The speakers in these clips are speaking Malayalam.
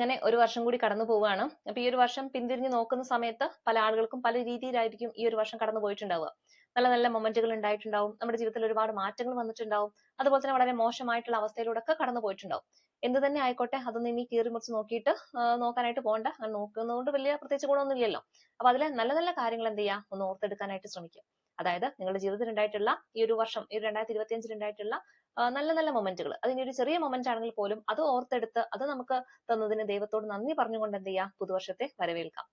അങ്ങനെ ഒരു വർഷം കൂടി കടന്നു പോവുകയാണ്. അപ്പൊ ഈ ഒരു വർഷം പിന്തിരിഞ്ഞു നോക്കുന്ന സമയത്ത് പല ആളുകൾക്കും പല രീതിയിലായിരിക്കും ഈ ഒരു വർഷം കടന്നു പോയിട്ടുണ്ടാവുക. നല്ല നല്ല മൊമെന്റുകൾ ഉണ്ടായിട്ടുണ്ടാവും. നമ്മുടെ ജീവിതത്തിൽ ഒരുപാട് മാറ്റങ്ങൾ വന്നിട്ടുണ്ടാവും. അതുപോലെ തന്നെ വളരെ മോശമായിട്ടുള്ള അവസ്ഥയിലൂടെ ഒക്കെ കടന്നു പോയിട്ടുണ്ടാവും. എന്ത് തന്നെ ആയിക്കോട്ടെ അതൊന്നും ഇനി കീറി മുറിച്ച് നോക്കിയിട്ട് നോക്കാനായിട്ട് പോകണ്ട നോക്കുന്നതുകൊണ്ട് വലിയ പ്രത്യേകിച്ച് ഗുണമൊന്നും ഇല്ലല്ലോ അപ്പൊ അതിലെ നല്ല നല്ല കാര്യങ്ങൾ എന്ത് ചെയ്യുക ഒന്ന് ഓർത്തെടുക്കാനായിട്ട് ശ്രമിക്കുക. അതായത് നിങ്ങളുടെ ജീവിതത്തിൽ ഉണ്ടായിട്ടുള്ള ഈ ഒരു വർഷം ഈ രണ്ടായിരത്തി ഇരുപത്തിയഞ്ചിൽ ഉണ്ടായിട്ടുള്ള നല്ല നല്ല മൊമെന്റുകൾ അതിന് ഒരു ചെറിയ മൊമെന്റ് ആണെങ്കിൽ പോലും അത് ഓർത്തെടുത്ത് അത് നമുക്ക് തന്നതിന് ദൈവത്തോട് നന്ദി പറഞ്ഞുകൊണ്ട് എന്ത് ചെയ്യുക പുതുവർഷത്തെ വരവേൽക്കാം.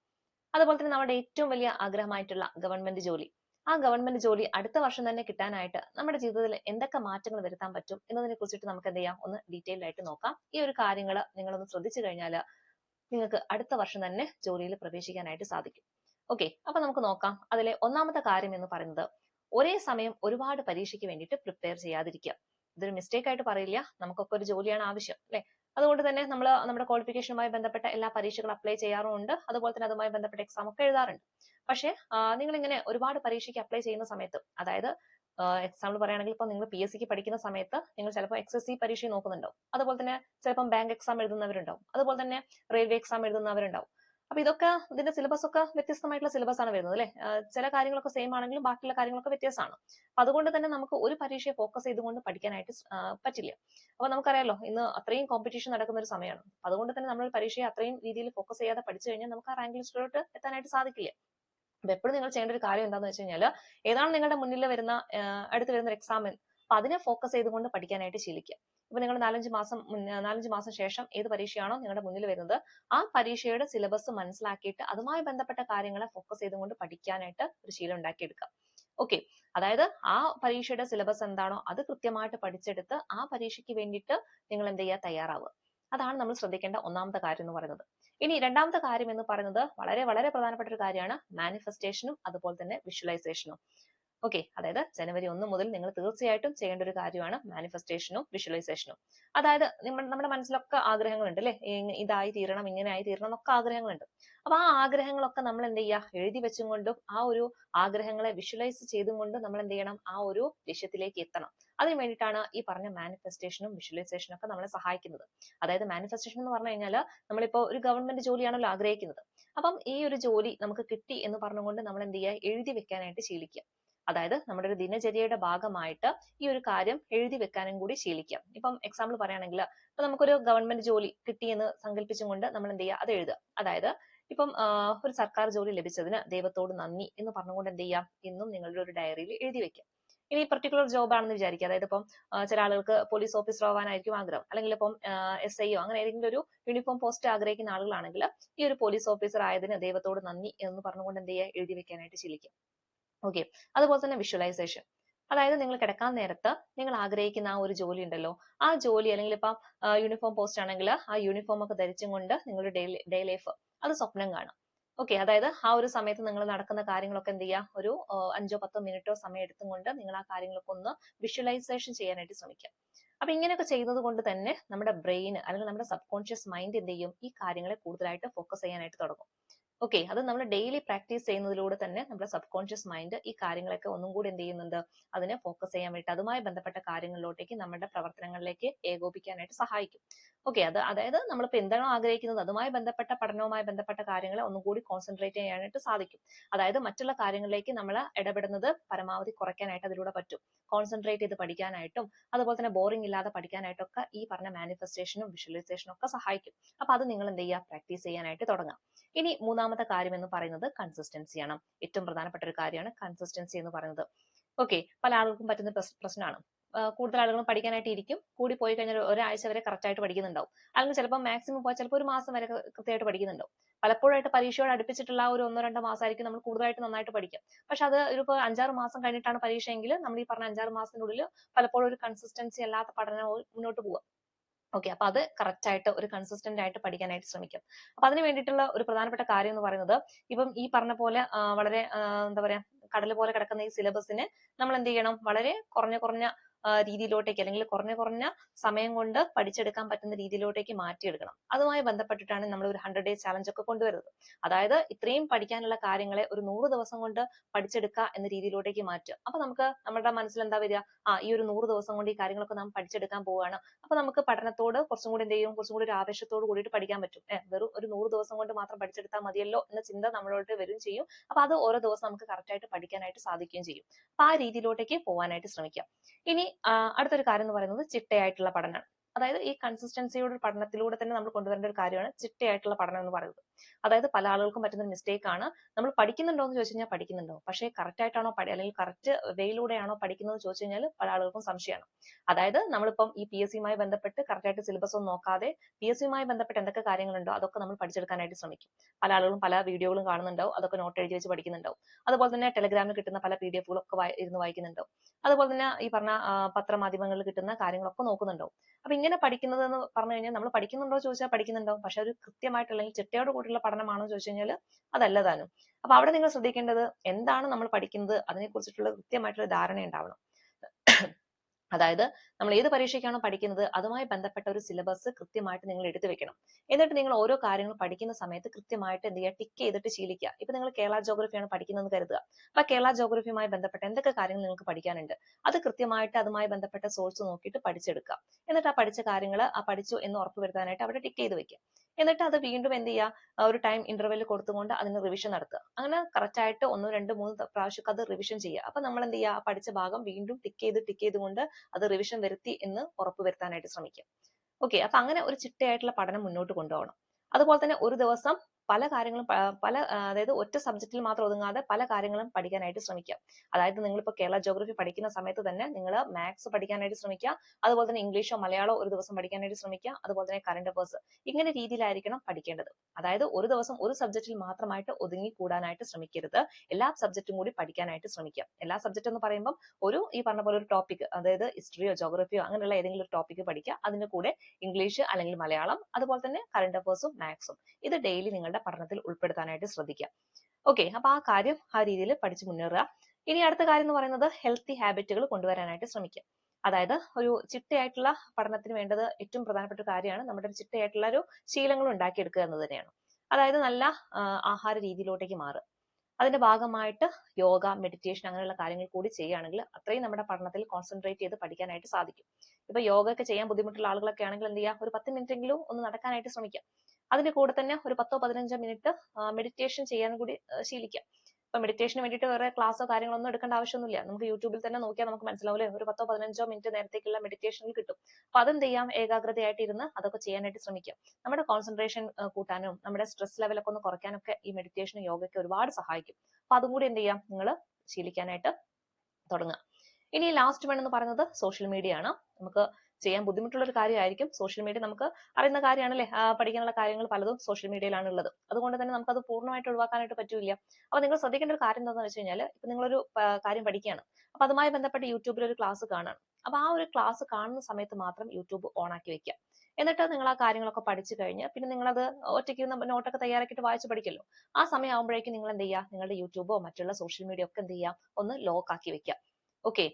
അതുപോലെ തന്നെ നമ്മുടെ ഏറ്റവും വലിയ ആഗ്രഹമായിട്ടുള്ള ഗവൺമെന്റ് ജോലി. ആ ഗവൺമെന്റ് ജോലി അടുത്ത വർഷം തന്നെ കിട്ടാനായിട്ട് നമ്മുടെ ജീവിതത്തിൽ എന്തൊക്കെ മാറ്റങ്ങൾ വരുത്താൻ പറ്റും എന്നതിനെ കുറിച്ചിട്ട് നമുക്ക് എന്ത് ചെയ്യാം? ഒന്ന് ഡീറ്റെയിൽഡ് ആയിട്ട് നോക്കാം. ഈ ഒരു കാര്യങ്ങൾ നിങ്ങളൊന്ന് ശ്രദ്ധിച്ചു കഴിഞ്ഞാൽ നിങ്ങൾക്ക് അടുത്ത വർഷം തന്നെ ജോലിയിൽ പ്രവേശിക്കാനായിട്ട് സാധിക്കും. ഓക്കെ അപ്പൊ നമുക്ക് നോക്കാം. അതിലെ ഒന്നാമത്തെ കാര്യം എന്ന് പറയുന്നത് ഒരേ സമയം ഒരുപാട് പരീക്ഷയ്ക്ക് വേണ്ടിയിട്ട് പ്രിപ്പയർ ചെയ്യാതിരിക്കുക. ഇതൊരു മിസ്റ്റേക്ക് ആയിട്ട് പറയില്ല. നമുക്കൊക്കെ ഒരു ജോലിയാണ് ആവശ്യം അല്ലെ? അതുകൊണ്ട് തന്നെ നമ്മൾ നമ്മുടെ ക്വാളിഫിക്കേഷനുമായി ബന്ധപ്പെട്ട എല്ലാ പരീക്ഷകളും അപ്ലൈ ചെയ്യാറുമുണ്ട്. അതുപോലെ തന്നെ അതുമായി ബന്ധപ്പെട്ട എക്സാം ഒക്കെ എഴുതാറുണ്ട്. പക്ഷേ നിങ്ങൾ ഇങ്ങനെ ഒരുപാട് പരീക്ഷയ്ക്ക് അപ്ലൈ ചെയ്യുന്ന സമയത്ത് അതായത് എക്സാമ്പിൾ പറയുകയാണെങ്കിൽ ഇപ്പൊ നിങ്ങൾ പി എസ് സിക്ക് പഠിക്കുന്ന സമയത്ത് നിങ്ങൾ ചിലപ്പോൾ എക്സ് എസ് സി പരീക്ഷ നോക്കുന്നുണ്ടാവും. അതുപോലെ തന്നെ ചിലപ്പം ബാങ്ക് എക്സാം എഴുതുന്നവരുണ്ടാവും. അതുപോലെ തന്നെ റെയിൽവേ എക്സാം എഴുതുന്നവരുണ്ടാവും. അപ്പൊ ഇതൊക്കെ ഇതിന്റെ സിലബസ് ഒക്കെ വ്യത്യസ്തമായിട്ടുള്ള സിലബസ് ആണ് വരുന്നത് അല്ലെ? ചില കാര്യങ്ങളൊക്കെ സെയിം ആണെങ്കിലും ബാക്കിയുള്ള കാര്യങ്ങളൊക്കെ വ്യത്യാസമാണ്. അപ്പൊ അതുകൊണ്ട് തന്നെ നമുക്ക് ഒരു പരീക്ഷയെ ഫോക്കസ് ചെയ്തുകൊണ്ട് പഠിക്കാനായിട്ട് പറ്റില്ല. അപ്പൊ നമുക്കറിയാലോ ഇന്ന് അത്രയും കോമ്പറ്റീഷൻ നടക്കുന്ന ഒരു സമയമാണ് അതുകൊണ്ട് തന്നെ നമ്മൾ പരീക്ഷയെ അത്രയും രീതിയിൽ ഫോക്കസ് ചെയ്യാതെ പഠിച്ചു കഴിഞ്ഞാൽ നമുക്ക് ആ റാങ്ക് ലിസ്റ്റിലോട്ട് എത്താനായിട്ട് സാധിക്കില്ല. അപ്പൊ എപ്പോഴും നിങ്ങൾ ചെയ്യേണ്ട ഒരു കാര്യം എന്താണെന്ന് വെച്ച് കഴിഞ്ഞാൽ ഏതാണ് നിങ്ങളുടെ മുന്നിൽ വരുന്ന അടുത്ത് വരുന്ന ഒരു എക്സാമിൻ അപ്പൊ അതിനെ ഫോക്കസ് ചെയ്തുകൊണ്ട് പഠിക്കാനായിട്ട് ശീലിക്കുക. ഇപ്പൊ നിങ്ങൾ നാലഞ്ച് മാസം നാലഞ്ച് മാസം ശേഷം ഏത് പരീക്ഷയാണോ നിങ്ങളുടെ മുന്നിൽ വരുന്നത് ആ പരീക്ഷയുടെ സിലബസ് മനസ്സിലാക്കിയിട്ട് അതുമായി ബന്ധപ്പെട്ട കാര്യങ്ങളെ ഫോക്കസ് ചെയ്തുകൊണ്ട് പഠിക്കാനായിട്ട് ഒരു ശീലം ഉണ്ടാക്കിയെടുക്കുക ഓക്കെ അതായത് ആ പരീക്ഷയുടെ സിലബസ് എന്താണോ അത് കൃത്യമായിട്ട് പഠിച്ചെടുത്ത് ആ പരീക്ഷയ്ക്ക് വേണ്ടിയിട്ട് നിങ്ങൾ എന്ത് ചെയ്യുക? തയ്യാറാവുക. അതാണ് നമ്മൾ ശ്രദ്ധിക്കേണ്ട ഒന്നാമത്തെ കാര്യം എന്ന് പറയുന്നത്. ഇനി രണ്ടാമത്തെ കാര്യം എന്ന് പറയുന്നത് വളരെ വളരെ പ്രധാനപ്പെട്ട ഒരു കാര്യമാണ്. മാനിഫെസ്റ്റേഷനും അതുപോലെ തന്നെ വിഷ്വലൈസേഷനും ഓക്കെ അതായത് ജനുവരി ഒന്ന് മുതൽ നിങ്ങൾ തീർച്ചയായിട്ടും ചെയ്യേണ്ട ഒരു കാര്യമാണ് മാനിഫെസ്റ്റേഷനും വിഷ്വലൈസേഷനും അതായത് നമ്മുടെ മനസ്സിലൊക്കെ ആഗ്രഹങ്ങളുണ്ട് അല്ലെ ഇതായി തീരണം ഇങ്ങനെ ആയി തീരണം എന്നൊക്കെ ആഗ്രഹങ്ങളുണ്ട്. അപ്പൊ ആ ആഗ്രഹങ്ങളൊക്കെ നമ്മൾ എന്ത് ചെയ്യുക എഴുതി വെച്ചും കൊണ്ടും ആ ഒരു ആഗ്രഹങ്ങളെ വിഷ്വലൈസ് ചെയ്തും കൊണ്ടും നമ്മൾ എന്ത് ചെയ്യണം? ആ ഒരു ലക്ഷ്യത്തിലേക്ക് എത്തണം. അതിന് വേണ്ടിയിട്ടാണ് ഈ പറഞ്ഞ മാനിഫെസ്റ്റേഷനും വിഷ്വലൈസേഷനും ഒക്കെ നമ്മളെ സഹായിക്കുന്നത്. അതായത് മാനിഫെസ്റ്റേഷൻ എന്ന് പറഞ്ഞു കഴിഞ്ഞാൽ നമ്മളിപ്പോ ഒരു ഗവൺമെന്റ് ജോലിയാണല്ലോ ആഗ്രഹിക്കുന്നത്. അപ്പം ഈ ഒരു ജോലി നമുക്ക് കിട്ടി എന്ന് പറഞ്ഞുകൊണ്ട് നമ്മൾ എന്ത് ചെയ്യുക എഴുതി വെക്കാനായിട്ട് ശീലിക്കുക. അതായത് നമ്മുടെ ഒരു ദിനചര്യയുടെ ഭാഗമായിട്ട് ഈ ഒരു കാര്യം എഴുതി വെക്കാനും കൂടി ശീലിക്കാം. ഇപ്പം എക്സാമ്പിൾ പറയുകയാണെങ്കിൽ ഇപ്പൊ നമുക്കൊരു ഗവൺമെന്റ് ജോലി കിട്ടി എന്ന് സങ്കല്പിച്ചും കൊണ്ട് നമ്മൾ എന്ത് ചെയ്യുക? അത് എഴുതുക. അതായത് ഇപ്പം ഒരു സർക്കാർ ജോലി ലഭിച്ചതിന് ദൈവത്തോട് നന്ദി എന്ന് പറഞ്ഞുകൊണ്ട് എന്ത് ചെയ്യാം ഇന്നും നിങ്ങളുടെ ഒരു ഡയറിയിൽ എഴുതി വെക്കുക. ഇനി പർട്ടിക്കുലർ ജോബ് ആണെന്ന് വിചാരിക്കുക. അതായത് ഇപ്പം ചില ആളുകൾക്ക് പോലീസ് ഓഫീസർ ആവാനായിരിക്കും ആഗ്രഹം. അല്ലെങ്കിൽ ഇപ്പം എസ് ഐയോ അങ്ങനെ ഏതെങ്കിലും ഒരു യൂണിഫോം പോസ്റ്റ് ആഗ്രഹിക്കുന്ന ആളുകളാണെങ്കിൽ ഈ ഒരു പോലീസ് ഓഫീസർ ആയതിന് ദൈവത്തോട് നന്ദി എന്ന് പറഞ്ഞുകൊണ്ട് എന്ത് ചെയ്യുക? എഴുതി വെക്കാനായിട്ട് ശീലിക്കാം ഓക്കെ അതുപോലെ തന്നെ വിഷ്വലൈസേഷൻ അതായത് നിങ്ങൾ കിടക്കാൻ നേരത്ത് നിങ്ങൾ ആഗ്രഹിക്കുന്ന ആ ഒരു ജോലി ഉണ്ടല്ലോ. ആ ജോലി അല്ലെങ്കിൽ ഇപ്പം യൂണിഫോം പോസ്റ്റ് ആണെങ്കിൽ ആ യൂണിഫോം ഒക്കെ ധരിച്ചും കൊണ്ട് നിങ്ങളുടെ ഡേ ലൈഫ് അത് സ്വപ്നം കാണാം. ഓക്കെ അതായത് ആ ഒരു സമയത്ത് നിങ്ങൾ നടക്കുന്ന കാര്യങ്ങളൊക്കെ എന്ത് ചെയ്യുക? ഒരു അഞ്ചോ പത്തോ മിനിറ്റോ സമയം എടുത്തും കൊണ്ട് നിങ്ങൾ ആ കാര്യങ്ങളൊക്കെ ഒന്ന് വിഷ്വലൈസേഷൻ ചെയ്യാനായിട്ട് ശ്രമിക്കുക. അപ്പൊ ഇങ്ങനെയൊക്കെ ചെയ്യുന്നത് കൊണ്ട് തന്നെ നമ്മുടെ ബ്രെയിൻ അല്ലെങ്കിൽ നമ്മുടെ സബ് കോൺഷ്യസ് മൈൻഡ് എന്ത് ചെയ്യും? ഈ കാര്യങ്ങളെ കൂടുതലായിട്ട് ഫോക്കസ് ചെയ്യാനായിട്ട് തുടങ്ങും. ഓക്കെ അത് നമ്മൾ ഡെയിലി പ്രാക്ടീസ് ചെയ്യുന്നതിലൂടെ തന്നെ നമ്മുടെ സബ് കോൺഷ്യസ് മൈൻഡ് ഈ കാര്യങ്ങളൊക്കെ ഒന്നും കൂടി എന്ത് ചെയ്യുന്നുണ്ട്? അതിനെ ഫോക്കസ് ചെയ്യാൻ വേണ്ടി അതുമായി ബന്ധപ്പെട്ട കാര്യങ്ങളിലോട്ടേക്ക് നമ്മുടെ പ്രവർത്തനങ്ങളിലേക്ക് ഏകോപിക്കാനായിട്ട് സഹായിക്കും. ഓക്കെ അത് അതായത് നമ്മളിപ്പോൾ എന്താണോ ആഗ്രഹിക്കുന്നത് അതുമായി ബന്ധപ്പെട്ട പഠനവുമായി ബന്ധപ്പെട്ട കാര്യങ്ങളെ ഒന്നും കൂടി കോൺസെൻട്രേറ്റ് ചെയ്യാനായിട്ട് സാധിക്കും. അതായത് മറ്റുള്ള കാര്യങ്ങളിലേക്ക് നമ്മൾ ഇടപെടുന്നത് പരമാവധി കുറയ്ക്കാനായിട്ട് അതിലൂടെ പറ്റും. കോൺസെൻട്രേറ്റ് ചെയ്ത് പഠിക്കാനായിട്ടും അതുപോലെ തന്നെ ബോറിംഗ് ഇല്ലാതെ പഠിക്കാനായിട്ടൊക്കെ ഈ പറഞ്ഞ മാനിഫെസ്റ്റേഷനും വിഷ്വലൈസേഷനും ഒക്കെ സഹായിക്കും. അപ്പൊ അത് നിങ്ങൾ എന്ത് ചെയ്യുക? പ്രാക്ടീസ് ചെയ്യാനായിട്ട് തുടങ്ങാം. ഇനി മൂന്നാമത്തെ കാര്യം എന്ന് പറയുന്നത് കൺസിസ്റ്റൻസി ആണ്. ഏറ്റവും പ്രധാനപ്പെട്ട ഒരു കാര്യമാണ് കൺസിസ്റ്റൻസി എന്ന് പറയുന്നത്. ഓക്കെ പല ആളുകൾക്കും പറ്റുന്ന പ്രശ്നമാണ്. കൂടുതൽ ആളുകളും പഠിക്കാനായിട്ട് ഇരിക്കും. കൂടി പോയി കഴിഞ്ഞാൽ ഒരാഴ്ച വരെ കറക്റ്റ് ആയിട്ട് പഠിക്കുന്നുണ്ടാവും. അല്ലെങ്കിൽ ചിലപ്പോൾ മാക്സിമം പോയാൽ ചിലപ്പോൾ ഒരു മാസം വരെ കൃത്യമായിട്ട് പഠിക്കുന്നുണ്ടാവും. പലപ്പോഴായിട്ട് പരീക്ഷയോട് അടുപ്പിച്ചിട്ടുള്ള ഒരു ഒന്നോ രണ്ടോ മാസമായിരിക്കും നമ്മൾ കൂടുതലായിട്ട് നന്നായിട്ട് പഠിക്കും പക്ഷെ അത് ഒരു ഇപ്പോൾ അഞ്ചാറ് മാസം കഴിഞ്ഞിട്ടാണ് പരീക്ഷയെങ്കിൽ നമ്മൾ ഈ പറഞ്ഞ അഞ്ചാറ് മാസത്തിനുള്ളിൽ പലപ്പോഴും ഒരു കൺസിസ്റ്റൻസി അല്ലാത്ത പഠനം മുന്നോട്ട് പോകും ഓക്കെ അപ്പൊ അത് കറക്റ്റ് ആയിട്ട് ഒരു കൺസിസ്റ്റന്റ് ആയിട്ട് പഠിക്കാനായിട്ട് ശ്രമിക്കും. അപ്പൊ അതിന് വേണ്ടിയിട്ടുള്ള ഒരു പ്രധാനപ്പെട്ട കാര്യം എന്ന് പറയുന്നത് ഇപ്പം ഈ പറഞ്ഞ പോലെ വളരെ എന്താ പറയാ കടൽ പോലെ കിടക്കുന്ന ഈ സിലബസിന് നമ്മൾ എന്ത് ചെയ്യണം? വളരെ കുറഞ്ഞ കുറഞ്ഞ രീതിയിലോട്ടേക്ക് അല്ലെങ്കിൽ കുറഞ്ഞ കുറഞ്ഞ സമയം കൊണ്ട് പഠിച്ചെടുക്കാൻ പറ്റുന്ന രീതിയിലോട്ടേക്ക് മാറ്റിയെടുക്കണം. അതുമായി ബന്ധപ്പെട്ടിട്ടാണ് നമ്മൾ ഒരു ഹൺഡ്രഡ് ഡേയ്സ് ചാലഞ്ച് ഒക്കെ കൊണ്ടുവരുന്നത്. അതായത് ഇത്രയും പഠിക്കാനുള്ള കാര്യങ്ങളെ ഒരു നൂറ് ദിവസം കൊണ്ട് പഠിച്ചെടുക്കുക എന്ന രീതിയിലോട്ടേക്ക് മാറ്റുക. അപ്പൊ നമുക്ക് നമ്മുടെ മനസ്സിൽ എന്താ വരിക? ആ ഈ ഒരു നൂറ് ദിവസം കൊണ്ട് ഈ കാര്യങ്ങളൊക്കെ നാം പഠിച്ചെടുക്കാൻ പോവുകയാണ്. അപ്പൊ നമുക്ക് പഠനത്തോട് കുറച്ചും കൂടി എന്ത് ചെയ്യും? കുറച്ചും കൂടി ഒരു ആവേശത്തോട് കൂടിയിട്ട് പഠിക്കാൻ പറ്റും. ഏഹ് വെറും ഒരു നൂറ് ദിവസം കൊണ്ട് മാത്രം പഠിച്ചെടുത്താൽ മതിയല്ലോ എന്ന ചിന്ത നമ്മളോട്ട് വരും ചെയ്യും. അപ്പൊ അത് ഓരോ ദിവസം നമുക്ക് കറക്റ്റ് ആയിട്ട് പഠിക്കാനായിട്ട് സാധിക്കുകയും ചെയ്യും. അപ്പൊ ആ രീതിയിലോട്ടേക്ക് പോകാനായിട്ട് ശ്രമിക്കാം ഇനി അടുത്തൊരു കാര്യം എന്ന് പറയുന്നത് ചിട്ടയായിട്ടുള്ള പഠനമാണ് അതായത് ഈ കൺസിസ്റ്റൻസിയുടെ പഠനത്തിലൂടെ തന്നെ നമ്മൾ കൊണ്ടുവരേണ്ട ഒരു കാര്യമാണ് ചിട്ടയായിട്ടുള്ള പഠനം എന്ന് പറയുന്നത്. അതായത് പല ആളുകൾക്കും പറ്റുന്ന ഒരു മിസ്റ്റേക്ക് ആണ്. നമ്മൾ പഠിക്കുന്നുണ്ടോ എന്ന് ചോദിച്ചു കഴിഞ്ഞാൽ പഠിക്കുന്നുണ്ടോ? പക്ഷേ കറക്റ്റ് ആയിട്ടാണോ പഠി അല്ലെങ്കിൽ കറക്റ്റ് വേയിലൂടെയാണോ പഠിക്കുന്നത് ചോദിച്ചു കഴിഞ്ഞാൽ പല ആളുകൾക്കും സംശയമാണ്. അതായത് നമ്മളിപ്പം ഈ പി എസ് സിയുമായി ബന്ധപ്പെട്ട് കറക്റ്റ് ആയിട്ട് സിലബസ് ഒന്നും നോക്കാതെ പി എസ് സിയുമായി ബന്ധപ്പെട്ട് എന്തൊക്കെ കാര്യങ്ങളുണ്ടോ അതൊക്കെ നമ്മൾ പഠിച്ചെടുക്കാനായിട്ട് ശ്രമിക്കും. പല ആളുകളും പല വീഡിയോകളും കാണുന്നുണ്ടാവും. അതൊക്കെ നോട്ട് എഴുതി വെച്ച് പഠിക്കുന്നുണ്ടാവും. അതുപോലെ തന്നെ ടെലഗ്രാമിൽ കിട്ടുന്ന പല പി ഡി എഫുകളൊക്കെ ഇരുന്ന് വായിക്കുന്നുണ്ടാവും. അതുപോലെ തന്നെ ഈ പറഞ്ഞ പത്രമാധ്യമങ്ങളിൽ കിട്ടുന്ന കാര്യങ്ങളൊക്കെ നോക്കുന്നുണ്ടാവും. അപ്പൊ ഇങ്ങനെ പഠിക്കുന്നത് എന്ന് പറഞ്ഞു കഴിഞ്ഞാൽ നമ്മൾ പഠിക്കുന്നുണ്ടോ ചോദിച്ചാൽ പഠിക്കുന്നുണ്ടാവും. പക്ഷെ ഒരു കൃത്യമായിട്ട് അല്ലെങ്കിൽ ചിട്ടയോട് കൂടിയുള്ള പഠനമാണോ എന്ന് ചോദിച്ചു കഴിഞ്ഞാൽ അതല്ല താനും. അപ്പൊ അവിടെ നിങ്ങൾ ശ്രദ്ധിക്കേണ്ടത് എന്താണ് നമ്മൾ പഠിക്കുന്നത്? അതിനെ കുറിച്ചിട്ടുള്ള കൃത്യമായിട്ടുള്ള ധാരണ ഉണ്ടാവണം. അതായത് നമ്മൾ ഏത് പരീക്ഷയ്ക്കാണോ പഠിക്കുന്നത് അതുമായി ബന്ധപ്പെട്ട ഒരു സിലബസ് കൃത്യമായിട്ട് നിങ്ങൾ എടുത്തു വെക്കണം. എന്നിട്ട് നിങ്ങൾ ഓരോ കാര്യങ്ങൾ പഠിക്കുന്ന സമയത്ത് കൃത്യമായിട്ട് എന്ത് ചെയ്യുക? ടിക്ക് ചെയ്തിട്ട് ശീലിക്കുക. ഇപ്പൊ നിങ്ങൾ കേരള ജോഗ്രഫിയാണ് പഠിക്കുന്നതെന്ന് കരുതുക. അപ്പൊ കേരള ജോഗ്രഫിയുമായി ബന്ധപ്പെട്ട എന്തൊക്കെ കാര്യങ്ങൾ നിങ്ങൾക്ക് പഠിക്കാനുണ്ട്? അത് കൃത്യമായിട്ട് അതുമായി ബന്ധപ്പെട്ട സോഴ്സ് നോക്കിയിട്ട് പഠിച്ചെടുക്കുക. എന്നിട്ട് ആ പഠിച്ച കാര്യങ്ങൾ ആ പഠിച്ചു എന്ന് ഉറപ്പുവരുത്താനായിട്ട് അവിടെ ടിക്ക് ചെയ്ത് വെക്കുക. എന്നിട്ട് അത് വീണ്ടും എന്ത് ചെയ്യുക ഒരു ടൈം ഇന്റർവെൽ കൊടുത്തുകൊണ്ട് അതിന് റിവിഷൻ നടത്തുക. അങ്ങനെ കറക്റ്റ് ആയിട്ട് ഒന്ന് രണ്ട് മൂന്ന് പ്രാവശ്യം പ്രാവശ്യമൊക്കെ അത് റിവിഷൻ ചെയ്യുക. അപ്പൊ നമ്മൾ എന്ത് ചെയ്യുക പഠിച്ച ഭാഗം വീണ്ടും ടിക്ക് ചെയ്ത് ടിക്ക് ചെയ്തുകൊണ്ട് അത് റിവിഷൻ വരുത്തി എന്ന് ഉറപ്പുവരുത്താനായിട്ട് ശ്രമിക്കുക. ഓക്കെ അപ്പൊ അങ്ങനെ ഒരു ചിട്ടയായിട്ടുള്ള പഠനം മുന്നോട്ട് കൊണ്ടുപോകണം. അതുപോലെ തന്നെ ഒരു ദിവസം പല കാര്യങ്ങളും പല അതായത് ഒറ്റ സബ്ജക്റ്റിൽ മാത്രം ഒതുങ്ങാതെ പല കാര്യങ്ങളും പഠിക്കാനായിട്ട് ശ്രമിക്കുക. അതായത് നിങ്ങളിപ്പോൾ കേരള ജോഗ്രഫി പഠിക്കുന്ന സമയത്ത് തന്നെ നിങ്ങൾ മാത്സ് പഠിക്കാനായിട്ട് ശ്രമിക്കുക. അതുപോലെ തന്നെ ഇംഗ്ലീഷോ മലയാളോ ഒരു ദിവസം പഠിക്കാനായിട്ട് ശ്രമിക്കുക. അതുപോലെ തന്നെ കറണ്ട് അഫേഴ്സ് ഇങ്ങനെ രീതിയിലായിരിക്കണം പഠിക്കേണ്ടത്. അതായത് ഒരു ദിവസം ഒരു സബ്ജക്റ്റിൽ മാത്രമായിട്ട് ഒതുങ്ങി കൂടാനായിട്ട് ശ്രമിക്കരുത്. എല്ലാ സബ്ജക്റ്റും കൂടി പഠിക്കാനായിട്ട് ശ്രമിക്കുക. എല്ലാ സബ്ജക്റ്റ് എന്ന് പറയുമ്പോൾ ഒരു ഈ പറഞ്ഞ പോലെ ഒരു ടോപ്പിക് അതായത് ഹിസ്റ്ററിയോ ജോഗ്രഫിയോ അങ്ങനെയുള്ള ഏതെങ്കിലും ഒരു ടോപ്പിക് പഠിക്കുക. അതിന്റെ കൂടെ ഇംഗ്ലീഷ് അല്ലെങ്കിൽ മലയാളം അതുപോലെ തന്നെ കറണ്ട് അഫേഴ്സും മാത്സും ഇത് ഡെയിലി നിങ്ങളുടെ പഠനത്തിൽ ഉൾപ്പെടുത്താനായിട്ട് ശ്രദ്ധിക്കുക ഓക്കെ അപ്പൊ ആ കാര്യം ആ രീതിയിൽ പഠിച്ചു മുന്നേറുക. ഇനി അടുത്ത കാര്യം എന്ന് പറയുന്നത് ഹെൽത്തി ഹാബിറ്റുകൾ കൊണ്ടുവരാനായിട്ട് ശ്രമിക്കുക. അതായത് ഒരു ചിട്ടയായിട്ടുള്ള പഠനത്തിന് വേണ്ടത് ഏറ്റവും പ്രധാനപ്പെട്ട ഒരു കാര്യമാണ് നമ്മുടെ ഒരു ചിട്ടയായിട്ടുള്ള ഒരു ശീലങ്ങൾ ഉണ്ടാക്കിയെടുക്കുക എന്ന് തന്നെയാണ്. അതായത് നല്ല ആഹാര രീതിയിലോട്ടേക്ക് മാറുക. അതിന്റെ ഭാഗമായിട്ട് യോഗ മെഡിറ്റേഷൻ അങ്ങനെയുള്ള കാര്യങ്ങൾ കൂടി ചെയ്യുകയാണെങ്കിൽ അത്രയും നമ്മുടെ പഠനത്തിൽ കോൺസെൻട്രേറ്റ് ചെയ്ത് പഠിക്കാനായിട്ട് സാധിക്കും. ഇപ്പൊ യോഗ ഒക്കെ ചെയ്യാൻ ബുദ്ധിമുട്ടുള്ള ആളുകളൊക്കെ ആണെങ്കിൽ എന്ത് ചെയ്യുക? ഒരു പത്ത് മിനിറ്റ് എങ്കിലും ഒന്ന് നടക്കാനായിട്ട് ശ്രമിക്കുക. അതിന്റെ കൂടെ തന്നെ ഒരു പത്തോ പതിനഞ്ചോ മിനിറ്റ് മെഡിറ്റേഷൻ ചെയ്യാൻ കൂടി ശീലിക്കാം. ഇപ്പൊ മെഡിറ്റേഷന് വേണ്ടിയിട്ട് വേറെ ക്ലാസ്സോ കാര്യങ്ങളൊന്നും എടുക്കേണ്ട ആവശ്യമൊന്നുമില്ല. നമുക്ക് യൂട്യൂബിൽ തന്നെ നോക്കിയാൽ നമുക്ക് മനസ്സിലാവില്ലേ? ഒരു പത്തോ പതിനഞ്ചോ മിനിറ്റ് നേരത്തേക്കുള്ള മെഡിറ്റേഷനിൽ കിട്ടും. അപ്പൊ അതെന്ത് ചെയ്യാം? ഏകാഗ്രതയായിട്ട് ഇരുന്ന് അതൊക്കെ ചെയ്യാനായിട്ട് ശ്രമിക്കാം. നമ്മുടെ കോൺസെൻട്രേഷൻ കൂട്ടാനും നമ്മുടെ സ്ട്രെസ് ലെവലൊക്കെ ഒന്ന് കുറയ്ക്കാനൊക്കെ ഈ മെഡിറ്റേഷനും യോഗയ്ക്ക് ഒരുപാട് സഹായിക്കും. അപ്പൊ അതും കൂടി എന്ത് ചെയ്യാം? നിങ്ങൾ ശീലിക്കാനായിട്ട് തുടങ്ങുക. ഇനി ലാസ്റ്റ് വൺ എന്ന് പറയുന്നത് സോഷ്യൽ മീഡിയ ആണ്. നമുക്ക് ചെയ്യാൻ ബുദ്ധിമുട്ടുള്ള ഒരു കാര്യമായിരിക്കും. സോഷ്യൽ മീഡിയ നമുക്ക് അറിയുന്ന കാര്യമാണല്ലേ? പഠിക്കാനുള്ള കാര്യങ്ങൾ പലതും സോഷ്യൽ മീഡിയയിലാണ് ഉള്ളത് അതുകൊണ്ട് തന്നെ നമുക്ക് അത് പൂർണമായിട്ട് ഒഴിവാക്കാനായിട്ട് പറ്റില്ല. അപ്പൊ നിങ്ങൾ ശ്രദ്ധിക്കേണ്ട ഒരു കാര്യം എന്താണെന്ന് വെച്ച് കഴിഞ്ഞാൽ ഇപ്പൊ നിങ്ങളൊരു കാര്യം പഠിക്കുകയാണ്. അപ്പൊ അതുമായി ബന്ധപ്പെട്ട് യൂട്യൂബിൽ ഒരു ക്ലാസ് കാണാണ്. അപ്പൊ ആ ഒരു ക്ലാസ് കാണുന്ന സമയത്ത് മാത്രം യൂട്യൂബ് ഓൺ ആക്കി വെക്കുക. എന്നിട്ട് നിങ്ങൾ ആ കാര്യങ്ങളൊക്കെ പഠിച്ചു കഴിഞ്ഞ് പിന്നെ നിങ്ങളത് ഒറ്റയ്ക്ക് നോട്ടൊക്കെ തയ്യാറാക്കിയിട്ട് വായിച്ച് പഠിക്കല്ലോ. ആ സമയം ആകുമ്പോഴേക്കും നിങ്ങൾ എന്ത് ചെയ്യുക? നിങ്ങളുടെ യൂട്യൂബോ മറ്റുള്ള സോഷ്യൽ മീഡിയ ഒക്കെ എന്ത് ചെയ്യുക? ഒന്ന് ലോക്ക് ആക്കി വെക്കുക. ഓക്കെ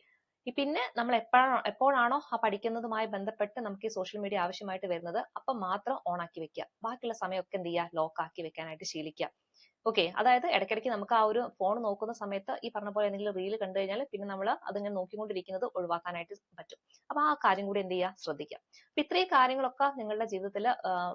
പിന്നെ നമ്മൾ എപ്പോഴാണോ എപ്പോഴാണോ ആ പഠിക്കുന്നതുമായി ബന്ധപ്പെട്ട് നമുക്ക് ഈ സോഷ്യൽ മീഡിയ ആവശ്യമായിട്ട് വരുന്നത് അപ്പം മാത്രം ഓൺ ആക്കി വെക്കുക. ബാക്കിയുള്ള സമയമൊക്കെ എന്ത് ചെയ്യുക? ലോക്ക് ആക്കി വെക്കാനായിട്ട് ശീലിക്കുക. ഓക്കെ അതായത് ഇടയ്ക്കിടയ്ക്ക് നമുക്ക് ആ ഒരു ഫോൺ നോക്കുന്ന സമയത്ത് ഈ പറഞ്ഞ പോലെ എന്തെങ്കിലും റീൽ കണ്ടു കഴിഞ്ഞാൽ പിന്നെ നമ്മൾ അതിങ്ങനെ നോക്കിക്കൊണ്ടിരിക്കുന്നത് ഒഴിവാക്കാനായിട്ട് പറ്റും. അപ്പൊ ആ കാര്യം കൂടി എന്ത് ചെയ്യുക ശ്രദ്ധിക്കുക അപ്പൊ ഇത്രയും കാര്യങ്ങളൊക്കെ നിങ്ങളുടെ ജീവിതത്തിൽ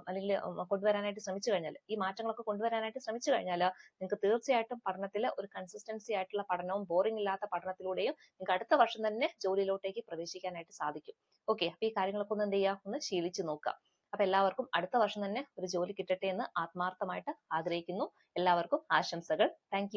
അല്ലെങ്കിൽ കൊണ്ടുവരാനായിട്ട് ശ്രമിച്ചു കഴിഞ്ഞാൽ ഈ മാറ്റങ്ങളൊക്കെ കൊണ്ടുവരാനായിട്ട് ശ്രമിച്ചു കഴിഞ്ഞാൽ നിങ്ങൾക്ക് തീർച്ചയായിട്ടും പഠനത്തിൽ ഒരു കൺസിസ്റ്റൻസി ആയിട്ടുള്ള പഠനവും ബോറിംഗ് ഇല്ലാത്ത പഠനത്തിലൂടെയും നിങ്ങൾക്ക് അടുത്ത വർഷം തന്നെ ജോലിയിലോട്ടേക്ക് പ്രവേശിക്കാനായിട്ട് സാധിക്കും. ഓക്കെ അപ്പൊ ഈ കാര്യങ്ങളൊക്കെ ഒന്ന് എന്ത് ചെയ്യുക ഒന്ന് ശീലിച്ചു നോക്കുക അപ്പൊ എല്ലാവർക്കും അടുത്ത വർഷം തന്നെ ഒരു ജോലി കിട്ടട്ടെ എന്ന് ആത്മാർത്ഥമായിട്ട് ആഗ്രഹിക്കുന്നു. എല്ലാവർക്കും ആശംസകൾ. താങ്ക്